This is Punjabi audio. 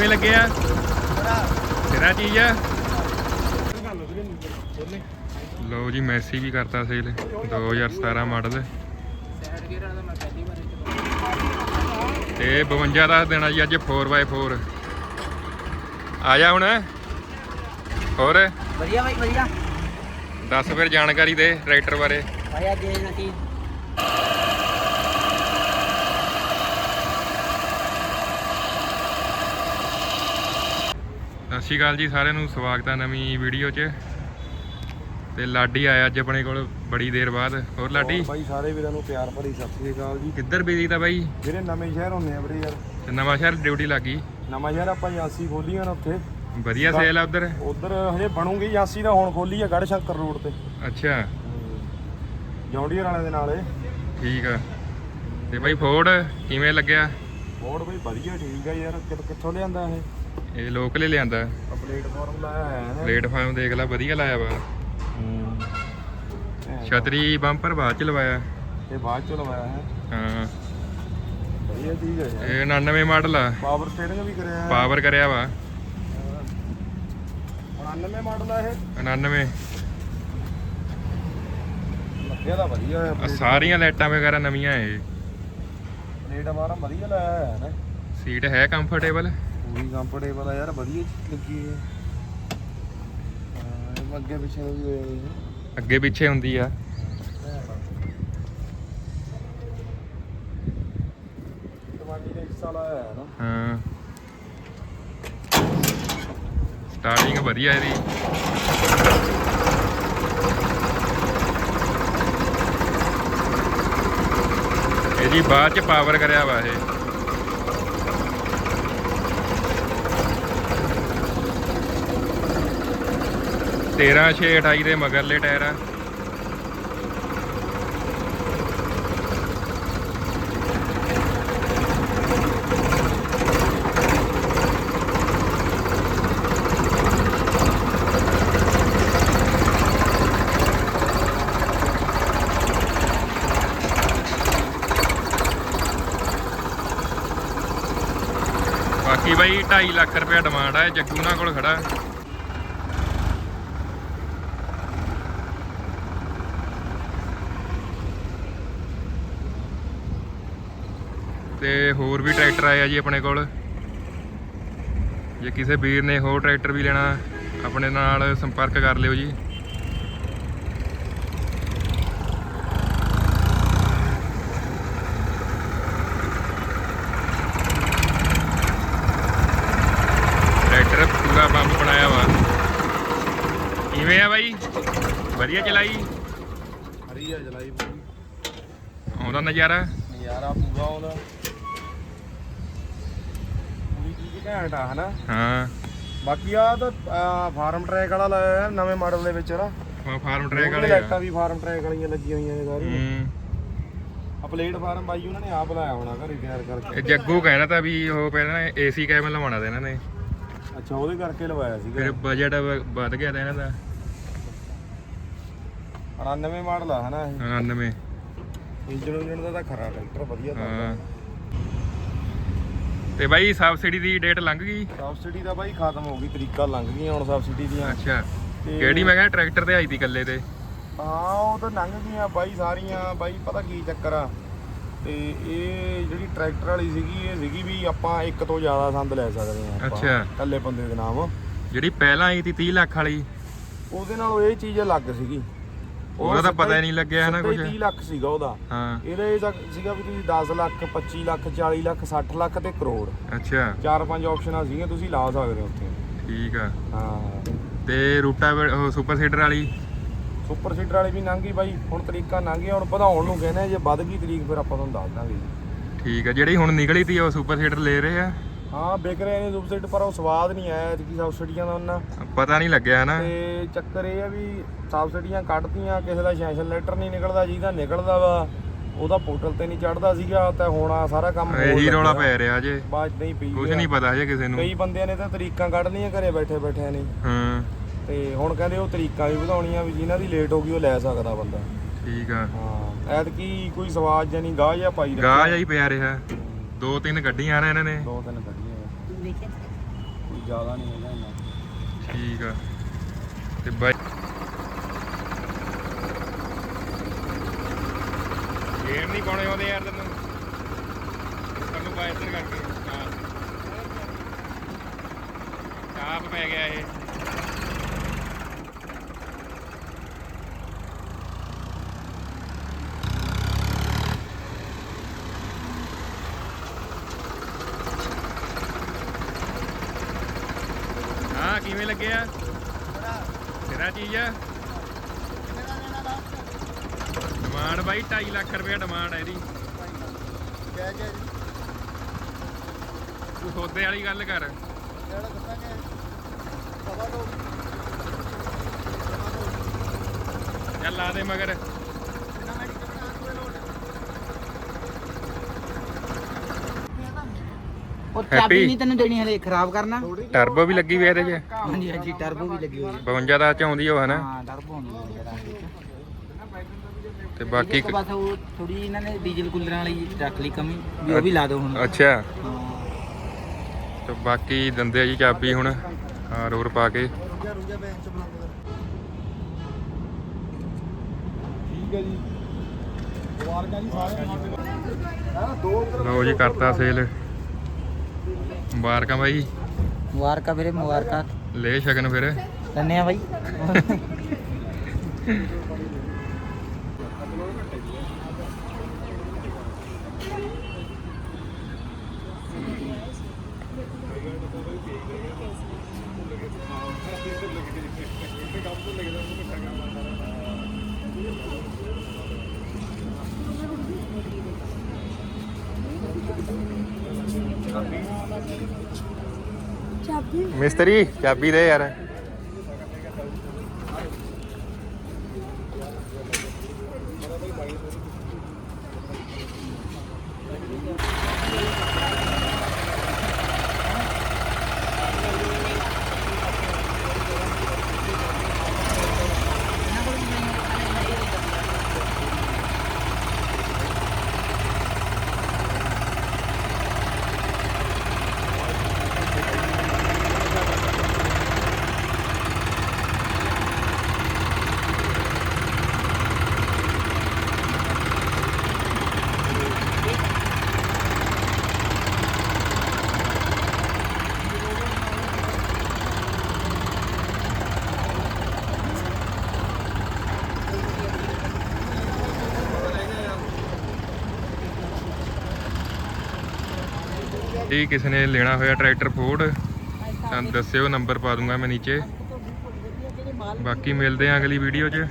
ਕਿਵੇਂ ਲੱਗਿਆ ਤੇਰਾ ਚੀਜ਼ ਆ? ਲੋ ਜੀ ਮੈਸੀ ਵੀ ਕਰਤਾ ਸੇਲ 2017 ਮਾਡਲ ਤੇ 52 ਦਾ ਦੇਣਾ ਜੀ ਅੱਜ 4x4 ਆ ਜਾ ਹੁਣ। ਹੋਰ? ਵਧੀਆ ਬਾਈ ਵਧੀਆ। ਦੱਸ ਫਿਰ ਜਾਣਕਾਰੀ ਦੇ ਟਰੈਕਟਰ ਬਾਰੇ। ਭਾਈ ਅੱਜ ਅਸੀਂ ਸਤਿ ਸ਼੍ਰੀ ਅਕਾਲ ਜੀ ਸਾਰਿਆਂ ਨੂੰ ਸਵਾਗਤ ਹੈ ਨਵੀਂ ਵੀਡੀਓ 'ਚ। ਤੇ ਲਾਡੀ ਆਇਆ ਅੱਜ ਆਪਣੇ ਕੋਲ ਬੜੀ ਦੇਰ ਬਾਅਦ। ਹੋਰ ਲਾਡੀ? ਬਾਈ ਸਾਰੇ ਵੀਰਾਂ ਨੂੰ ਪਿਆਰ ਭਰੀ ਸਤਿ ਸ੍ਰੀ ਅਕਾਲ ਜੀ। ਕਿੱਧਰ ਬਿਜ਼ੀ ਤਾਂ ਬਾਈ? ਜਿਹੜੇ ਨਵੇਂ ਸ਼ਹਿਰ ਹੁੰਦੇ ਆ ਵੀਰੇ ਯਾਰ। ਤੇ ਨਵਾਂ ਸ਼ਹਿਰ ਡਿਊਟੀ ਲੱਗੀ ਨਵਾਂ ਸ਼ਹਿਰ ਆਪਾਂ ਏਜੰਸੀ ਖੋਲੀਆਂ ਨਾ ਉੱਥੇ। ਵਧੀਆ ਸੇਲ ਆ ਉਧਰ? ਉਧਰ ਹਜੇ ਬਣੂਗੀ ਏਜੰਸੀ ਦਾ ਹੁਣ ਖੋਲੀ ਆ ਗੜ ਸ਼ੰਕਰ ਰੋਡ ਤੇ। ਅੱਛਾ। ਜੌਂਡੀਅਰ ਵਾਲਿਆਂ ਦੇ ਨਾਲ। ਠੀਕ ਆ। ਤੇ ਬਾਈ ਫੋਰਡ ਕਿਵੇਂ ਲੱਗਿਆ? ਬੋਰਡ ਬਈ ਵਧੀਆ ਠੀਕ ਆ ਯਾਰ। ਕਿੱਥੋਂ ਲਿਆਂਦਾ ਇਹ? ਇਹ ਲੋਕਲ ਹੀ ਲਿਆਂਦਾ। ਪਲੇਟਫਾਰਮ ਲਾਇਆ ਹੋਇਆ ਹੈ ਪਲੇਟਫਾਰਮ ਦੇਖ ਲੈ ਵਧੀਆ ਲਾਇਆ ਵਾ। ਛਤਰੀ ਬੰਪਰ ਬਾਅਦ ਚ ਲਵਾਇਆ। ਇਹ ਬਾਅਦ ਚ ਲਵਾਇਆ ਹੈ। ਹਾਂ। ਵਧੀਆ ਚੀਜ਼ ਹੈ ਯਾਰ। ਇਹ 99 ਮਾਡਲ ਆ। ਪਾਵਰ ਸਟੀਅਰਿੰਗ ਵੀ ਕਰਿਆ ਹੈ। ਪਾਵਰ ਕਰਿਆ ਵਾ। 99 ਮਾਡਲ ਆ ਇਹ। 99 ਲੱਗਿਆ ਤਾਂ ਵਧੀਆ ਸਾਰੀਆਂ ਲਾਈਟਾਂ ਵਗੈਰਾ ਨਵੀਆਂ ਇਹ। ਪਲੇਟਫਾਰਮ ਵਧੀਆ ਲਾਇਆ ਹੋਇਆ ਹੈ ਨਾ। ਸੀਟ ਹੈ ਕੰਫਰਟੇਬਲ ਪੂਰੀ ਕੰਫਰਟੇਬਲ ਆ ਯਾਰ ਵਧੀਆ ਚੀਜ਼ ਲੱਗੀ ਹੈ। ਹਾਂ ਇਹ ਅੱਗੇ ਪਿੱਛੇ ਨੂੰ ਵੀ ਹੋਏ ਹੋਏ ਨੇ ਅੱਗੇ ਪਿੱਛੇ ਹੁੰਦੀ ਆ। ਟਮਾਟੀ ਦਾ ਹੈ ਨਾ। ਹਾਂ। ਸਟਾਰਟਿੰਗ ਵਧੀਆ ਇਹਦੀ। ਇਹ ਜੀ ਬਾਅਦ ਚ ਪਾਵਰ ਕਰਿਆ ਵਾ ਇਹ। ਤੇਰਾਂ, ਛੇ 28 ਦੇ ਮਗਰਲੇ ਟਾਇਰ ਆ। ਬਾਕੀ ਬਾਈ 2.5 ਲੱਖ ਰੁਪਏ ਡਿਮਾਂਡ ਆ ਜੱਗੂ ਨਾਲ ਕੋਲ ਖੜਾ। ਤੇ ਹੋਰ ਵੀ ਟਰੈਕਟਰ ਆਏ ਆ ਜੀ ਆਪਣੇ ਕੋਲ। ਜੇ ਕਿਸੇ ਵੀਰ ਨੇ ਹੋਰ ਟਰੈਕਟਰ ਵੀ ਲੈਣਾ ਆਪਣੇ ਨਾਲ ਸੰਪਰਕ ਕਰ ਲਿਓ ਜੀ। ਟਰੈਕਟਰ ਪੂਰਾ ਬੰਬ ਬਣਾਇਆ ਵਾ। ਕਿਵੇਂ ਆ ਬਾਈ? ਵਧੀਆ ਚਲਾਈ? ਹਰੀ ਆ ਪੂਰੀ ਆਉਂਦਾ ਨਜ਼ਾਰਾ? ਨਜ਼ਾਰਾ ਪੂਰਾ ਆਉਂਦਾ ਘੈਂਟ ਆ ਹਨਾ? ਹਾਂ। ਬਾਕੀ ਆ ਤਾਂ ਫਾਰਮ ਟਰੈਕ ਵਾਲਾ ਲਾਇਆ ਹੈ ਨਵੇਂ ਮਾਡਲ ਦੇ ਵਿੱਚ ਨਾ ਫਾ- ਫਾਰਮ ਟਰੈਕ ਵਾਲੇ ਲਾਈਟਾਂ ਵੀ ਫਾਰਮ ਟਰੈਕ ਵਾਲੀਆਂ ਲੱਗੀਆਂ ਹੋਈਆਂ ਨੇ ਸਾਰੀਆਂ। ਹੂੰ। ਆ ਪਲੇਟਫਾਰਮ ਬਾਈ ਉਹਨਾਂ ਨੇ ਆਪ ਲਾਇਆ ਹੋਣਾ ਘਰੇ ਤਿਆਰ ਕਰਕੇ। ਇਹ ਜੱਗੂ ਕਹਿਣਾ ਤਾਂ ਵੀ ਉਹ ਪਹਿਲਾਂ ਏਸੀ ਕੈਬਨ ਲਵਾਉਣਾ ਤੇ ਇਹਨਾਂ ਨੇ। ਅੱਛਾ ਉਹਦੇ ਕਰਕੇ ਲਵਾਇਆ ਸੀਗਾ। ਫਿਰ ਬਜਟ ਵੱਧ ਗਿਆ ਤਾਂ ਇਹਨਾਂ ਦਾ। 99 ਮਾਡਲ ਆ ਹਨਾ 99 ਇੰਜਨ ਇੰਜਨ ਦਾ ਤਾਂ ਖਰਾ ਟਰੈਕਟਰ ਵਧੀਆ ਤਾਂ ਹਾਂ। ਤੇ ਬਾਈ ਸਬਸਿਡੀ ਦੀ ਡੇਟ ਲੰਘ ਗਈ? ਸਬਸਿਡੀ ਦਾ ਬਾਈ ਖਤਮ ਹੋ ਗਈ ਤਰੀਕਾ ਲੰਘ ਗਈਆਂ ਹੁਣ ਸਬਸਿਡੀ ਦੀਆਂ। ਅੱਛਾ। ਤੇ- ਕਿਹੜੀ? ਮੈਂ ਕਿਹਾ ਟਰੈਕਟਰ ਤੇ ਆਈ ਤੀ ਇਕੱਲੇ ਤੇ। ਹਾਂ ਉਹ ਤਾਂ ਲੰਘ ਗਈਆਂ ਬਾਈ ਸਾਰੀਆਂ ਬਾਈ ਪਤਾ ਕੀ ਚੱਕਰ ਆ? ਤੇ ਇਹ ਜਿਹੜੀ ਟਰੈਕਟਰ ਵਾਲੀ ਸੀਗੀ ਇਹ ਸੀਗੀ ਵੀ ਆਪਾਂ ਇੱਕ ਤੋਂ ਜ਼ਿਆਦਾ ਸੰਦ ਲੈ ਸਕਦੇ ਆ ਅੱਛਾ। ਇਕੱਲੇ ਬੰਦੇ ਦੇ ਨਾਮ। ਜਿਹੜੀ ਪਹਿਲਾਂ ਆਈ ਤੀ 30 ਲੱਖ ਵਾਲੀ। ਉਹਦੇ ਨਾਲ ਇਹ ਚੀਜ਼ ਅਲੱਗ ਸੀਗੀ। ਉਹਦਾ ਤਾਂ ਪਤਾ ਹੀ ਨਹੀਂ ਲੱਗਿਆ ਹੀ ਕੁਛ। 30 ਲੱਖ ਸੀਗਾ ਉਹਦਾ। ਹਾਂ। ਇਹਦਾ ਇਹ ਤਾਂ ਸੀਗਾ ਵੀ ਤੁਸੀਂ 10 ਲੱਖ 25 ਲੱਖ 40 ਲੱਖ 60 ਲੱਖ ਤੇ ਕਰੋੜ। ਅੱਛਾ। ਚਾਰ ਪੰਜ ਆਪਸ਼ਨਾਂ ਸੀਗੀਆਂ ਤੁਸੀਂ ਲਾ ਸਕਦੇ ਹੋ ਉੱਥੇ। ਠੀਕ ਆ। ਹਾਂ। ਤੇ ਰੂਟਾ ਸੁਪਰ ਸੀਡਰ ਵਾਲੀ? ਸੁਪਰ ਸੀਡਰ ਵਾਲੀ ਵੀ ਲੰਘ ਬਾਈ ਹੁਣ ਤਰੀਕਾ ਲੰਘ ਹੁਣ ਵਧਾਉਣ ਨੂੰ ਕਹਿੰਦੇ ਜੇ ਵੱਧ ਗਈ ਤਰੀਕ ਫਿਰ ਆਪਾਂ ਤੁਹਾਨੂੰ ਦੱਸ ਦਾਂਗੇ ਠੀਕ ਆ ਜਿਹੜੀ ਹੁਣ ਨਿਕਲੀ ਤੀ ਉਹ ਸੁਪਰ ਸੀਡਰ ਲੈ ਰਹੇ ਆ। ਹਾਂ ਵਿਕ ਰਹੇ ਨੇ ਸੁਪਰ ਸੀਡਰ ਪਰ ਉਹ ਸਵਾਦ ਨਹੀਂ ਆਇਆ ਐਤਕੀ ਸਬਸਿਡੀਆਂ ਦਾ ਉਹਨਾਂ। ਪਤਾ ਨਹੀਂ ਲੱਗਿਆ ਨਾ ਤੇ ਚੱਕਰ ਇਹ ਆ ਵੀ ਸਬਸਿਡੀਆਂ ਕੱਢਤੀਆਂ ਕਿਸੇ ਦਾ ਸੈਸ਼ਨ ਲੈਟਰ ਨਹੀਂ ਨਿਕਲਦਾ ਜਿਹਦਾ ਨਿਕਲਦਾ ਵਾ ਉਹਦਾ ਪੋਰਟਲ ਤੇ ਨਹੀਂ ਚੜਦਾ ਸੀਗਾ ਤਾਂ ਹੁਣ ਆ ਸਾਰਾ ਕੰਮ ਇਹੀ ਰੌਲਾ। ਪੈ ਰਿਹਾ ਜੇ। ਬਾਅਦ ਨਹੀਂ ਪਈ ਕੁਝ ਆ। ਨਹੀਂ ਪਤਾ ਹਜੇ ਕਿਸੇ ਨੂੰ। ਕਈ ਬੰਦਿਆਂ ਨੇ ਤਾਂ ਤਰੀਕਾਂ ਕੱਢ ਲਈਆਂ ਘਰੇ ਬੈਠੇ ਬੈਠਿਆਂ ਨੇ। ਹਾਂ। ਤੇ ਹੁਣ ਕਹਿੰਦੇ ਉਹ ਤਰੀਕਾਂ ਵੀ ਵਧਾਉਣੀਆਂ ਵੀ ਜਿਨ੍ਹਾਂ ਦੀ ਲੇਟ ਹੋ ਗਈ ਉਹ ਲੈ ਸਕਦਾ ਬੰਦਾ। ਠੀਕ ਆ। ਹਾਂ ਐਤਕੀ ਕੋਈ ਸਵਾਦ ਜਾਂ ਨਹੀਂ ਗਾਹ ਜਾਂ ਪਾਈ ਗਾਹ ਜਾਈ ਪਿਆ ਰਿਹਾ। ਦੋ ਤਿੰਨ ਗੱਡੀਆਂ ਨੇ ਇਹਨਾਂ ਨੇ। ਦੋ ਤਿੰਨ ਵੀ ਜ਼ਿਆਦਾ ਨਹੀਂ ਹੈਗਾ ਇੰਨਾ। ਠੀਕ ਆ। ਤੇ ਬਾਈ ਗੇਮ ਨਹੀਂ ਪਾਉਣੇ ਆਉਂਦੇ ਯਾਰ ਤੈਨੂੰ। ਸਾਨੂੰ ਪਾ ਇੱਧਰ ਕਰਕੇ। ਹਾਂ। ਚਾਪ ਪੈ ਗਿਆ ਇਹ। ਹਾਂ ਕਿਵੇਂ ਤੇਰਾ ਚੀਜ਼ ਆ? ਡਿਮਾਂਡ ਬਾਈ 2.5 ਲੱਖ ਰੁਪਏ ਡਿਮਾਂਡ ਹੈ ਇਹਦੀ। ਜੈ ਜੈ ਤੂੰ ਸੌਦੇ ਵਾਲੀ ਗੱਲ ਕਰ। ਜਿਹੜਾ ਦੱਸਾਂਗੇ ਸਵਾ ਦੋ ਚੱਲ ਲਾ ਦੇ ਮਗਰ ਕਿੰਨਾ ਮੈਡੀ ਕਿੰਨਾ ਕੋਈ ਲੋਡ ਉਹ Happy? ਚਾਬੀ ਨਹੀਂ ਤੈਨੂੰ ਦੇਣੀ ਹਲੇ ਖਰਾਬ ਕਰਨਾ। ਟਰਬੋ ਵੀ ਲੱਗੀ ਵੀ ਇਹਦੇ 'ਚ? ਹਾਂਜੀ ਹਾਂਜੀ ਟਰਬੋ ਵੀ ਲੱਗੀ ਹੋਈ ਹੈ 52 ਦਾ ਚ ਆਉਂਦੀ ਉਹ ਹਨਾ? ਹਾਂ ਟਰਬੋ ਹੁੰਦੀ ਹੈ ਜਿਹੜਾ ਤੇ ਬਾਕੀ ਇੱਕ ਬਸ ਉਹ ਥੋੜੀ ਇਹਨਾਂ ਨੇ ਡੀਜ਼ਲ ਕੂਲਰਾਂ ਵਾਲੀ ਰੱਖ ਲਈ ਕਮੀ ਵੀ ਉਹ ਵੀ ਲਾ ਦਿਓ ਹੁਣ। ਅੱਛਾ। ਹਾਂ। ਤੇ ਬਾਕੀ ਦੰਦੇ ਆ ਜੀ ਚਾਬੀ ਹੁਣ। ਹਾਂ ਰੋਰ ਪਾ ਕੇ। ਠੀਕ ਹੈ ਜੀ ਮੁਬਾਰਕਾਂ ਜੀ ਸਾਰਿਆਂ ਨੂੰ ਹਾਂ ਦੋ ਉਧਰ ਲਓ ਜੀ ਕਰਤਾ ਸੇਲ ਮੁਬਾਰਕਾਂ ਬਾਈ। ਮੁਬਾਰਕਾਂ ਵੀਰੇ ਮੁਬਾਰਕਾਂ। ਲੈ ਸ਼ਗਨ ਫਿਰ। ਲੈਣੇ ਆ ਬਾਈ। ਮਿਸਤਰੀ ਚਾਬੀ ਦੇ ਯਾਰ। ਜੀ, ਕਿਸੇ ਨੇ ਲੈਣਾ ਹੋਇਆ ਟਰੈਕਟਰ ਫੋਰਡ ਤਾਂ ਦੱਸਿਓ ਨੰਬਰ ਪਾ ਦੂੰਗਾ ਮੈਂ ਨੀਚੇ। ਬਾਕੀ ਮਿਲਦੇ ਆਂ ਅਗਲੀ ਵੀਡੀਓ 'ਚ।